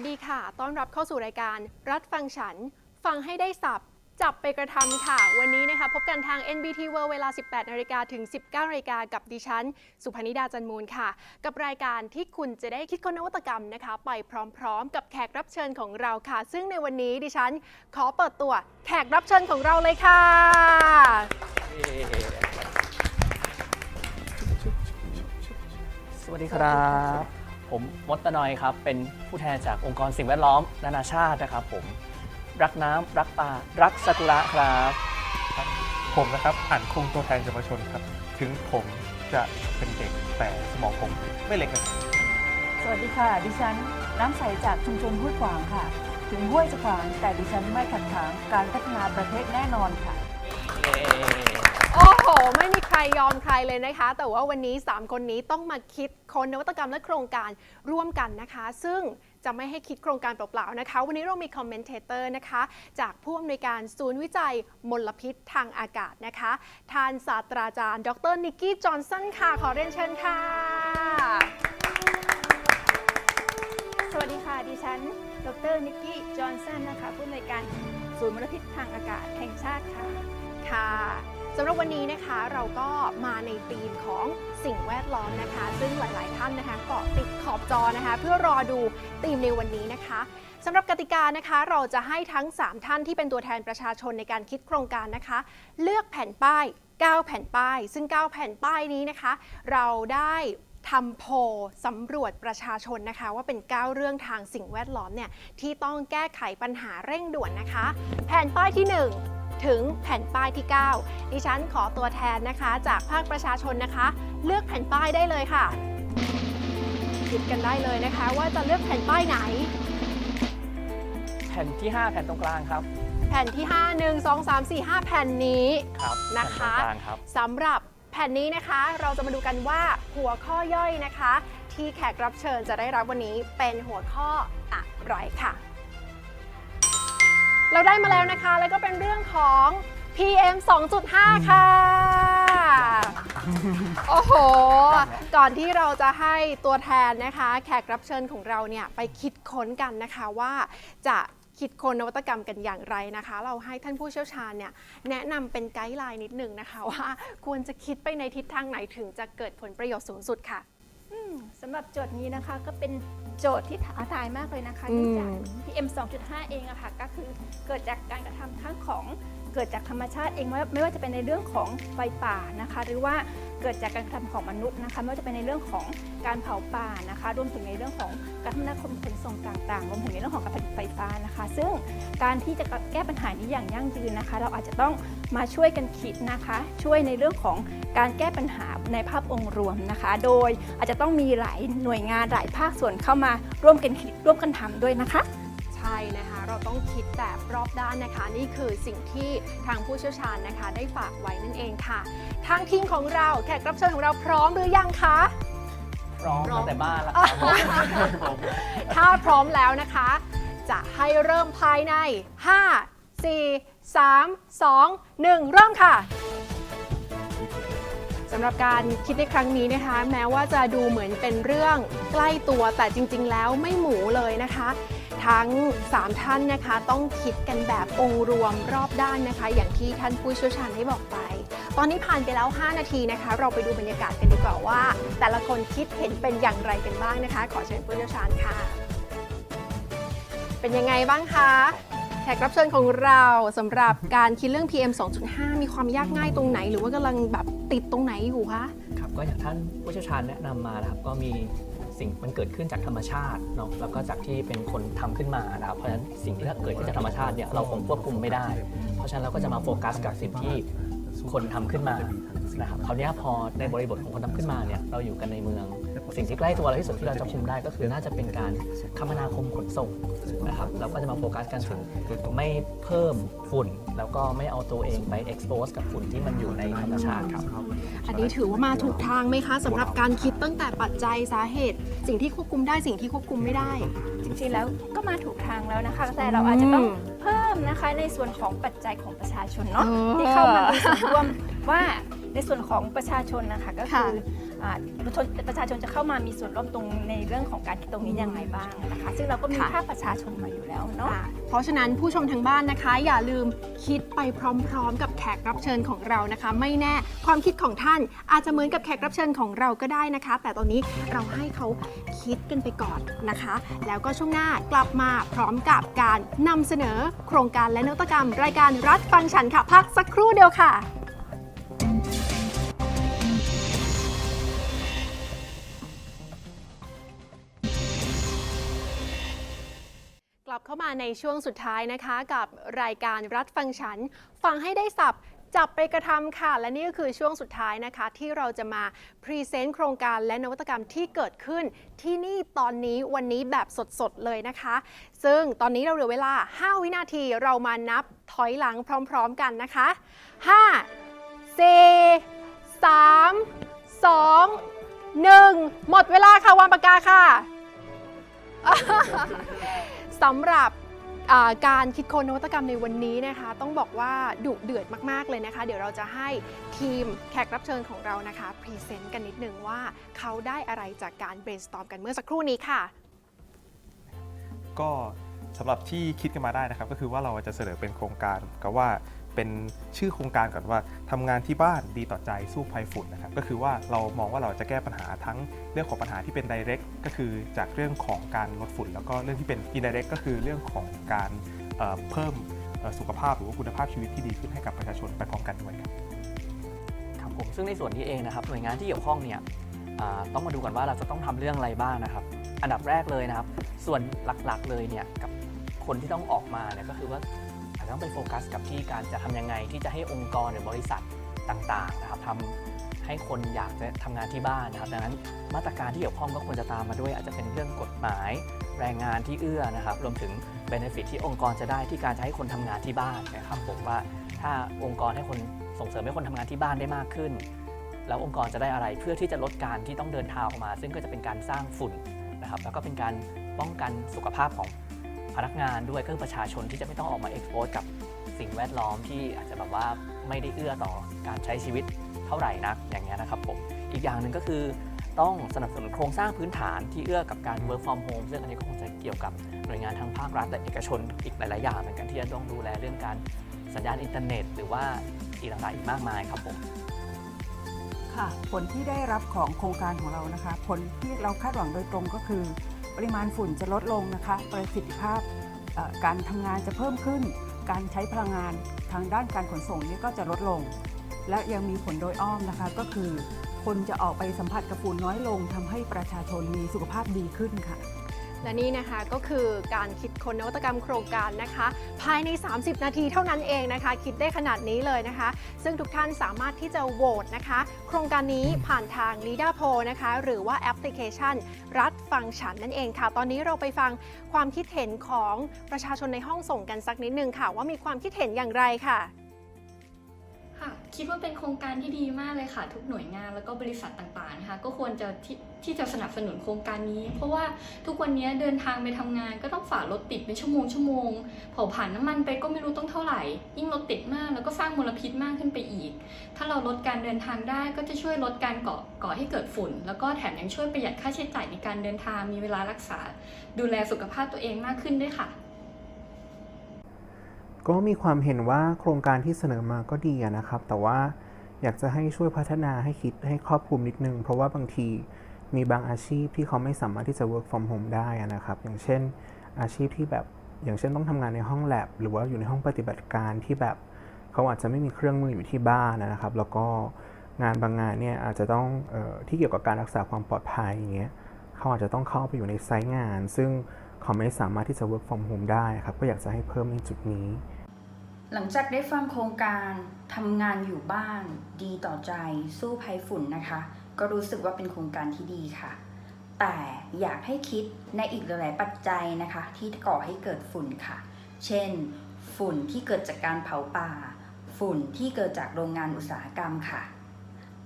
สวัสดีค่ะ ต้อนรับเข้าสู่รายการรัฐฟังฉัน ฟังให้ได้สับ จับไปกระทำค่ะ วันนี้นะคะพบกันทาง NBT World เวลา 18นาฬิกาถึง 19นาฬิกากับดิฉัน สุพนิดาจันมูลค่ะ กับรายการที่คุณจะได้คิดค้นนวัตกรรมนะคะ ไปพร้อมๆ กับแขกรับเชิญของเราค่ะ ซึ่งในวันนี้ดิฉันขอเปิดตัวแขกรับเชิญของเราเลยค่ะสวัสดีครับ ผมมดตะนอยครับ เป็นผู้แทนจากองค์กรสิ่งแวดล้อมนานาชาตินะครับ ผมรักน้ำรักป่ารักซากุระครับ ผมนะครับอ่านคงตัวแทนเยาวชนครับ ถึงผมจะเป็นเด็กแต่สมองผมไม่เล็กนะครับสวัสดีค่ะ ดิฉันน้ำใสจากชุมชนห้วยขวางค่ะ ถึงห้วยจะขวางแต่ดิฉันไม่ขัดขวางการพัฒนาประเทศแน่นอนค่ะเย้ โอ้โห ไม่มีใครยอมใครเลยนะคะ แต่ว่าวันนี้ 3 คนนี้ต้องมาคิดค้นนวัตกรรมและโครงการร่วมกันนะคะ ซึ่งจะไม่ให้คิดโครงการเปล่าๆนะคะ วันนี้เรามีคอมเมนเทเตอร์นะคะ จากผู้อำนวยการศูนย์วิจัยมลพิษทางอากาศนะคะท่านศาสตราจารย์ ดรนิกกี้ จอห์นสันค่ะ ขอเรียนเชิญค่ะ สวัสดีค่ะ ดิฉัน ดรนิกกี้ จอห์นสันนะคะ ผู้อำนวยการศูนย์มลพิษทางอากาศแห่งชาติค่ะ ค่ะสำหรับวันนี้นะคะเราก็มาในธีมของสิ่งแวดล้อมนะคะ ซึ่งหลาย ๆ ท่านนะคะเกาะติดขอบจอนะคะ เพื่อรอดูธีมในวันนี้นะคะสำหรับกติกานะคะเราจะให้ทั้ง 3 ท่านที่เป็นตัวแทนประชาชนในการคิดโครงการนะคะ เลือกแผ่นป้าย 9 แผ่นป้าย ซึ่ง 9 แผ่นป้ายนี้นะคะ เราได้ทำโพลสำรวจประชาชนนะคะ ว่าเป็น 9 เรื่องทางสิ่งแวดล้อมเนี่ยที่ต้องแก้ไขปัญหาเร่งด่วนนะคะ แผ่นป้ายที่ 1 ถึงแผ่นป้ายที่ 9 ดิฉันขอตัวแทนนะคะ จากภาคประชาชนนะคะ เลือกแผ่นป้ายได้เลยค่ะคิดกันได้เลยนะคะ ว่าจะเลือกแผ่นป้ายไหน แผ่นที่ 5 แผ่นตรงกลางครับ แผ่นที่ 5 1 2 3 4 5 แผ่นนี้ครับนะคะแผ่นตรงกลางครับ สำหรับแผ่นนี้นะคะเราจะมาดูกันว่าหัวข้อย่อยนะคะ ที่แขกรับเชิญจะได้รับวันนี้เป็นหัวข้ออะไรค่ะ เราได้มาแล้วนะคะ แล้วก็เป็นเรื่องของ PM 2.5 ค่ะ โอ้โห ก่อนที่เราจะให้ตัวแทนนะคะ แขกรับเชิญของเราเนี่ยไปคิดค้นกันนะคะว่าจะคิดค้นนวัตกรรมกันอย่างไรนะคะ เราให้ท่านผู้เชี่ยวชาญเนี่ยแนะนำเป็นไกด์ไลน์นิดหนึ่งนะคะว่าควรจะคิดไปในทิศทางไหนถึงจะเกิดผลประโยชน์สูงสุดค่ะอืม สำหรับโจทย์นี้นะคะก็เป็นโจทย์ที่ท้าทายมากเลยนะคะอืม เนื่องจาก PM 2.5 เองอะค่ะก็คือเกิดจากการกระทำทั้งของเกิดจากธรรมชาติเองไม่ว่าไม่ว่าจะเป็นในเรื่องของไฟป่านะคะ หรือว่าเกิดจากการกระทำของมนุษย์นะคะไม่ว่าจะเป็นในเรื่องของการเผาป่านะคะรวมถึงในเรื่องของการคมนาคมขนส่งต่างๆรวมถึงในเรื่องของการผลิตไฟฟ้านะคะ ซึ่งการที่จะแก้ปัญหานี้อย่างยั่งยืนนะคะ เราอาจจะต้องมาช่วยกันคิดนะคะ ช่วยในเรื่องของการแก้ปัญหาในภาพองค์รวมนะคะ โดยอาจจะต้องมีหลายหน่วยงานหลายภาคส่วนเข้ามาร่วมกันคิดร่วมกันทำด้วยนะคะ นะคะ เราต้องคิดแบบรอบด้านนะคะ นี่คือสิ่งที่ทางผู้เชี่ยวชาญนะคะ ได้ฝากไว้นั่นเองค่ะ ทางทีมของเราแขกรับเชิญของเราพร้อมหรือยังคะ พร้อมพร้อม ตั้งแต่บ้านแล้วครับถ้าพร้อมแล้วนะคะ จะให้เริ่มภายใน 5 4 3 2 1 เริ่มค่ะ สำหรับการคิดในครั้งนี้นะคะ แม้ว่าจะดูเหมือนเป็นเรื่องใกล้ตัวแต่จริง ๆ แล้วไม่หมูเลยนะคะ ทั้ง 3 ท่านนะคะต้องคิดกันแบบองค์รวมรอบด้านนะคะ อย่างที่ท่านผู้เชี่ยวชาญได้บอกไป ตอนนี้ผ่านไปแล้ว 5 นาทีนะคะ เราไปดูบรรยากาศกันดีกว่าว่า แต่ละคนคิดเห็นเป็นอย่างไรกันบ้างนะคะ ขอเชิญผู้เชี่ยวชาญค่ะ เป็นยังไงบ้างคะแขกรับเชิญของเราสำหรับการคิดเรื่อง PM 2.5 มีความยากง่ายตรงไหน หรือว่ากำลังแบบติดตรงไหนอยู่คะครับก็อย่างท่านผู้เชี่ยวชาญแนะนำมานะครับก็มี สิ่งมันเกิดขึ้นจากธรรมชาติเนาะแล้วก็จากที่เป็นคนทำขึ้นมานะครับเพราะฉะนั้นสิ่งที่เกิดขึ้นจากธรรมชาติเนี่ยเราคงควบคุมไม่ได้ เพราะฉะนั้นเราก็จะมาโฟกัสกับสิ่งที่คนทำขึ้นมานะครับคราวนี้พอในบริบทของคนทำขึ้นมาเนี่ยเราอยู่กันในเมือง สิ่งที่ใกล้ตัวเราที่สุดที่เราจะคุมได้ก็คือน่าจะเป็นการคมนาคมขนส่งนะครับเราก็จะมาโฟกัสกันถึงไม่เพิ่มฝุ่น แล้วก็ไม่เอาตัวเองไป expose กับฝุ่นที่มันอยู่ในธรรมชาติครับอันนี้ถือว่ามาถูกทางไหมคะสำหรับการคิดตั้งแต่ปัจจัยสาเหตุ สิ่งที่ควบคุมได้สิ่งที่ควบคุมไม่ได้ จริงๆแล้วก็มาถูกทางแล้วนะคะ แต่เราอาจจะต้องอืมเพิ่มนะคะในส่วนของปัจจัยของประชาชนเนาะอ๋อที่เข้ามามีส่วนร่วมว่า ในส่วนของประชาชนนะคะก็คือค่ะอ่าประชาชนประชาชนจะเข้ามามีส่วนร่วมตรงในเรื่องของการคิดตรงนี้ยังไงบ้างนะคะ ซึ่งเราก็มีค่ะภาคประชาชนมาอยู่แล้วเนาะค่ะเพราะฉะนั้นผู้ชมทางบ้านนะคะ อย่าลืมคิดไปพร้อม ๆ กับแขกรับเชิญของเรานะคะ ไม่แน่ความคิดของท่านอาจจะเหมือนกับแขกรับเชิญของเราก็ได้นะคะ แต่ตอนนี้เราให้เขาคิดกันไปก่อนนะคะ แล้วก็ช่วงหน้ากลับมาพร้อมกับการนำเสนอโครงการและนวัตกรรม รายการรัฐฟังฉันค่ะพักสักครู่เดียวค่ะ เข้ามาในช่วงสุดท้ายนะคะ กับรายการรัฐฟังฉัน ฟังให้ได้สับจับไปกระทำค่ะ และนี่ก็คือช่วงสุดท้ายนะคะ ที่เราจะมาพรีเซนต์โครงการและนวัตกรรมที่เกิดขึ้นที่นี่ตอนนี้วันนี้แบบสดๆเลยนะคะ ซึ่งตอนนี้เราเหลือเวลา 5 วินาทีเรามานับถอยหลังพร้อมๆกันนะคะ 5 4 3 2 1 หมดเวลาค่ะวางปากกาค่ะ สำหรับการคิดค้นนวัตกรรมในวันนี้นะคะ ต้องบอกว่าดุเดือดมาก ๆ เลยนะคะ เดี๋ยวเราจะให้ทีมแขกรับเชิญของเรานะคะพรีเซนต์กันนิดนึงว่าเขาได้อะไรจากการ brainstorm กันเมื่อสักครู่นี้ค่ะ ก็สำหรับที่คิดกันมาได้นะครับ ก็คือว่าเราจะเสนอเป็นโครงการกับว่า เป็นชื่อโครงการก่อนว่าทำงานที่บ้านดีต่อใจสู้ภัยฝุ่นนะครับก็คือว่าเรามองว่าเราจะแก้ปัญหาทั้งเรื่องของปัญหาที่เป็น direct ก็คือจากเรื่องของการลดฝุ่น แล้วก็เรื่องที่เป็น indirect ก็คือเรื่องของการเเพิ่มสุขภาพหรือว่าคุณภาพชีวิตที่ดีขึ้นให้กับประชาชนไปพร้อมกันด้วยครับครับผมซึ่งในส่วนนี้เองนะครับหน่วยงานที่เกี่ยวข้องเนี่ยต้องมาดูกันว่าเราจะต้องทำเรื่องอะไรบ้างนะครับ อันดับแรกเลยนะครับ ส่วนหลักๆเลยเนี่ยกับคนที่ต้องออกมาเนี่ยก็คือว่า ต้องไปโฟกัสกับที่การจะทำยังไงที่จะให้องค์กรหรือบริษัทต่างๆนะครับทำให้คนอยากจะทำงานที่บ้านนะครับดังนั้นมาตรการที่เกี่ยวข้องก็ควรจะตามมาด้วย อาจจะเป็นเรื่องกฎหมายแรงงานที่เอื้อนะครับ รวมถึงเบนฟิตที่องค์กรจะได้ที่การจะให้คนทำงานที่บ้านนะครับผมว่าถ้าองค์กรให้คนส่งเสริมให้คนทำงานที่บ้านได้มากขึ้น แล้วองค์กรจะได้อะไรเพื่อที่จะลดการที่ต้องเดินทางออกมา ซึ่งก็จะเป็นการสร้างฝุ่นนะครับแล้วก็เป็นการป้องกันสุขภาพของ พนักงานด้วยก็คือประชาชนที่จะไม่ต้องออกมาเอ็กโพสกับสิ่งแวดล้อมที่อาจจะแบบว่าไม่ได้เอื้อต่อการใช้ชีวิตเท่าไหร่นักอย่างเงี้ยนะครับผมอีกอย่างหนึ่งก็คือต้องสนับสนุนโครงสร้างพื้นฐานที่เอื้อกับการ work from home ซึ่งอันนี้ก็คงจะเกี่ยวกับหน่วยงานทางภาครัฐและเอกชนอีกหลาย ๆ อย่างเหมือนกันที่จะต้องดูแลเรื่องการสัญญาณอินเทอร์เน็ต หรือว่าอีกต่างๆอีกมากมายครับผมค่ะผลที่ได้รับของโครงการของเรานะคะ ผลที่เราคาดหวังโดยตรงก็คือ ปริมาณฝุ่นจะลดลงนะคะ ประสิทธิภาพการทำงานจะเพิ่มขึ้น การใช้พลังงานทางด้านการขนส่งนี่ก็จะลดลง และยังมีผลโดยอ้อมนะคะ ก็คือ คนจะออกไปสัมผัสกับฝุ่นน้อยลงทำให้ประชาชนมีสุขภาพดีขึ้นค่ะ และนี่นะคะก็คือการคิดค้นนวัตกรรมโครงการนะคะ ภายใน 30 นาทีเท่านั้นเองนะคะ คิดได้ขนาดนี้เลยนะคะ ซึ่งทุกท่านสามารถที่จะโหวตนะคะ โครงการนี้ผ่านทาง l e a d e r p o นะคะ หรือว่าแอปพลิเคชัน รัฐฟังฉันนั่นเองค่ะ ตอนนี้เราไปฟังความคิดเห็นของประชาชนในห้องส่งกันสักนิดนึงค่ะ ว่ามีความคิดเห็นอย่างไรค่ะ คิดว่าเป็นโครงการที่ดีมากเลยค่ะ ทุกหน่วยงานแล้วก็บริษัทต่างๆนะคะก็ควรจะที่ที่จะสนับสนุนโครงการนี้ เพราะว่าทุกวันนี้เดินทางไปทำงาน ก็ต้องฝ่ารถติดเป็นชั่วโมงชั่วโมงเผาผ่านน้ำมันไปก็ไม่รู้ต้องเท่าไหร่ ยิ่งรถติดมากแล้วก็สร้างมลพิษมากขึ้นไปอีก ถ้าเราลดการเดินทางได้ก็จะช่วยลดการก่อก่อให้เกิดฝุ่น แล้วก็แถมยังช่วยประหยัดค่าใช้จ่ายในการเดินทางมีเวลารักษา ดูแลสุขภาพตัวเองมากขึ้นด้วยค่ะ ก็มีความเห็นว่าโครงการที่เสนอมาก็ดีนะครับ แต่ว่าอยากจะให้ช่วยพัฒนาให้คิดให้ครอบคลุมนิดนึง เพราะว่าบางทีมีบางอาชีพที่เขาไม่สามารถที่จะ work from home ได้นะครับ อย่างเช่นอาชีพที่แบบอย่างเช่นต้องทำงานในห้องแลบหรือว่าอยู่ในห้องปฏิบัติการที่แบบเขาอาจจะไม่มีเครื่องมืออยู่ที่บ้านนะครับ แล้วก็งานบางงานเนี่ยอาจจะต้องออที่เกี่ยวกับการรักษาความปลอดภัยอย่างเงี้ยเขาอาจจะต้องเข้าไปอยู่ในไซต์งาน ซึ่ง เขาไม่สามารถที่จะ work from home ได้ครับ ก็อยากจะให้เพิ่มในจุดนี้ หลังจากได้ฟังโครงการทำงานอยู่บ้าน ดีต่อใจ สู้ภัยฝุ่นนะคะ ก็รู้สึกว่าเป็นโครงการที่ดีค่ะ แต่อยากให้คิดในอีกหลาย ๆ ปัจจัยนะคะ ที่ก่อให้เกิดฝุ่นค่ะ เช่น ฝุ่นที่เกิดจากการเผาป่า ฝุ่นที่เกิดจากโรงงานอุตสาหกรรมค่ะ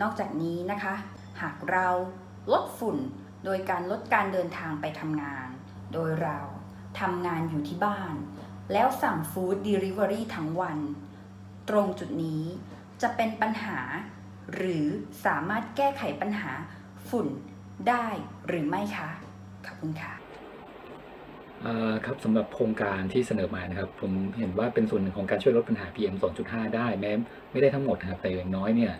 นอกจากนี้นะคะ หากเราลดฝุ่นโดยการลดการเดินทางไปทำงาน โดยเราทำงานอยู่ที่บ้าน แล้วสั่งฟู้ดเดลิเวอรี่ทั้งวัน ตรงจุดนี้จะเป็นปัญหา หรือสามารถแก้ไขปัญหาฝุ่นได้หรือไม่คะ ขอบคุณค่ะครับสำหรับโครงการที่เสนอมานะครับ ผมเห็นว่าเป็นส่วนหนึ่งของการช่วยลดปัญหา PM 2.5 ได้แม้ไม่ได้ทั้งหมดนะครับแต่อย่างน้อยเนี่ย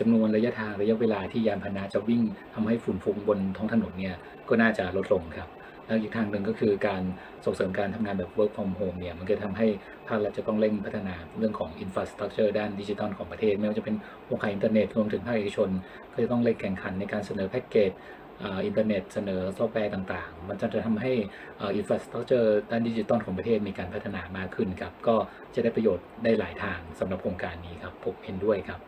จำนวนระยะทางระยะเวลาที่ยานพาหนะจะวิ่งทำให้ฝุ่นฟุ้งบนท้องถนนเนี่ยก็น่าจะลดลงครับ แล้วอีกทางหนึ่งก็คือการส่งเสริมการทำงานแบบ work from home เนี่ยมันก็ทำให้ภาครัฐจะต้องเร่งพัฒนาเรื่องของ infrastructure ด้านดิจิทัลของประเทศ ไม่ว่าจะเป็นโครงข่ายอินเทอร์เน็ตรวมถึงภาคเอกชน ก็จะต้องเร่งแข่งขันในการเสนอแพ็กเกจอินเทอร์เน็ตเสนอซอฟต์แวร์ต่างๆ มันจะทำให้อินฟราสตรักเจอร์ด้านดิจิตอลของประเทศมีการพัฒนามากขึ้นครับ ก็จะได้ประโยชน์ได้หลายทางสำหรับโครงการนี้ครับผมเห็นด้วยครับ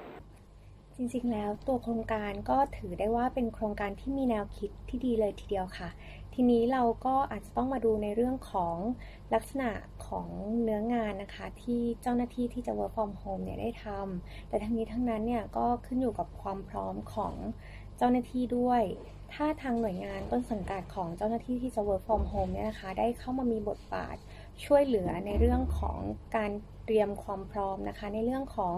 จริงๆแล้วตัวโครงการก็ถือได้ว่าเป็นโครงการที่มีแนวคิดที่ดีเลยทีเดียวค่ะ ทีนี้เราก็อาจจะต้องมาดูในเรื่องของลักษณะของเนื้องานนะคะ ที่เจ้าหน้าที่ที่จะ work from home เนี่ยได้ทำแต่ทั้งนี้ทั้งนั้นเนี่ยก็ขึ้นอยู่กับความพร้อมของเจ้าหน้าที่ด้วย ถ้าทางหน่วยงานต้นสังกัดของเจ้าหน้าที่ที่จะ work from home เนี่ยนะคะ ได้เข้ามามีบทบาทช่วยเหลือในเรื่องของการเตรียมความพร้อมนะคะ ในเรื่องของ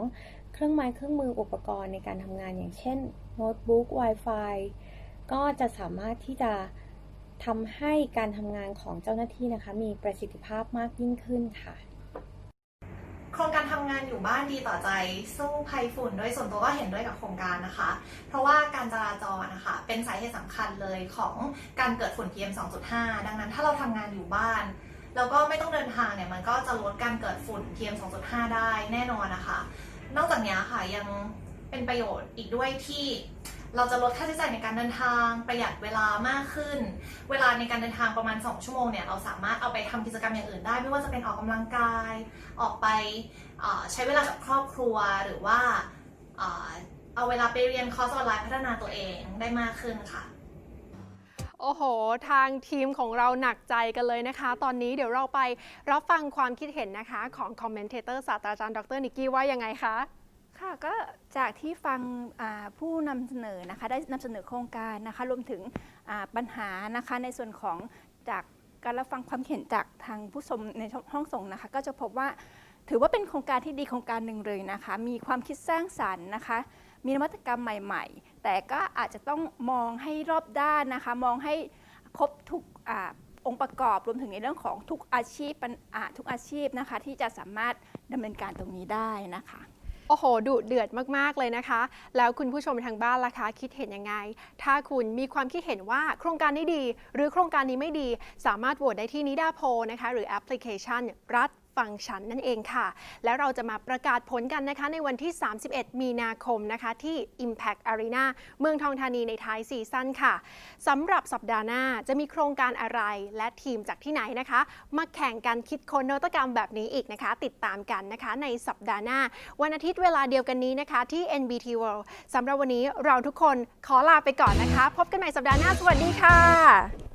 เครื่องไม้เครื่องมืออุปกรณ์ในการทำงานอย่างเช่นโน้ตบุ๊ก Wi-Fi ก็จะสามารถที่จะ ทำให้การทำงานของเจ้าหน้าที่นะคะ มีประสิทธิภาพมากยิ่งขึ้นค่ะ โครงการทำงานอยู่บ้านดีต่อใจสู้ภัยฝุ่น โดยส่วนตัวก็เห็นด้วยกับโครงการนะคะ เพราะว่าการจราจรนะคะ เป็นสาเหตุสำคัญเลยของการเกิดฝุ่น PM 2.5 ดังนั้นถ้าเราทำงานอยู่บ้านแล้วก็ไม่ต้องเดินทางเนี่ยมันก็จะลดการเกิดฝุ่น PM 2.5 ได้แน่นอนนะคะ นอกจากนี้ค่ะยังเป็นประโยชน์อีกด้วยที่ เราจะลดค่าใช้จ่ายในการเดินทางประหยัดเวลามากขึ้น เวลาในการเดินทางประมาณ 2 ชั่วโมงเนี่ยเราสามารถเอาไปทำกิจกรรมอย่างอื่นได้ ไม่ว่าจะเป็นออกกำลังกาย ออกไปเอ่อใช้เวลากับครอบครัวหรือว่าเอ่อเอาเวลาไปเรียนคอร์สออนไลน์พัฒนาตัวเองได้มากขึ้นค่ะโอ้โห ทางทีมของเราหนักใจกันเลยนะคะ ตอนนี้เดี๋ยวเราไปรับฟังความคิดเห็นนะคะ ของคอมเมนเทเตอร์ศาสตราจารย์ดรนิกกี้ว่ายังไงคะ ค่ะก็ จากที่ฟังผู้นำเสนอนะคะได้นำเสนอโครงการนะคะรวมถึงปัญหานะคะในส่วนของจากการรับฟังความเห็นจากทางผู้ชมในห้องส่งนะคะก็จะพบว่าถือว่าเป็นโครงการที่ดีโครงการหนึ่งเลยนะคะ มีความคิดสร้างสรรค์นะคะ มีนวัตกรรมใหม่ ๆ แต่ก็อาจจะต้องมองให้รอบด้านนะคะ มองให้ครบทุกอองค์ประกอบรวมถึงในเรื่องของทุกอาชีพทุกอาชีพนะคะ ที่จะสามารถดำเนินการตรงนี้ได้นะคะ โอ้โห ดุเดือดมาก ๆ เลยนะคะ แล้วคุณผู้ชมทางบ้านล่ะคะ คิดเห็นยังไง ถ้าคุณมีความคิดเห็นว่าโครงการนี้ดี หรือโครงการนี้ไม่ดี สามารถโหวตได้ที่นิดาโพนะคะ หรือแอปพลิเคชันรัฐ ฟังก์ชันนั่นเองค่ะ แล้วเราจะมาประกาศผลกันนะคะในวันที่ 31 มีนาคมนะคะที่ Impact Arena เมืองทองธานีในท้ายซีซั่นค่ะสำหรับสัปดาห์หน้าจะมีโครงการอะไรและทีมจากที่ไหนนะคะ มาแข่งกันคิดค้นนวัตกรรมแบบนี้อีกนะคะ ติดตามกันนะคะในสัปดาห์หน้า วันอาทิตย์เวลาเดียวกันนี้นะคะที่ NBT World สำหรับวันนี้เราทุกคนขอลาไปก่อนนะคะ พบกันใหม่สัปดาห์หน้าสวัสดีค่ะ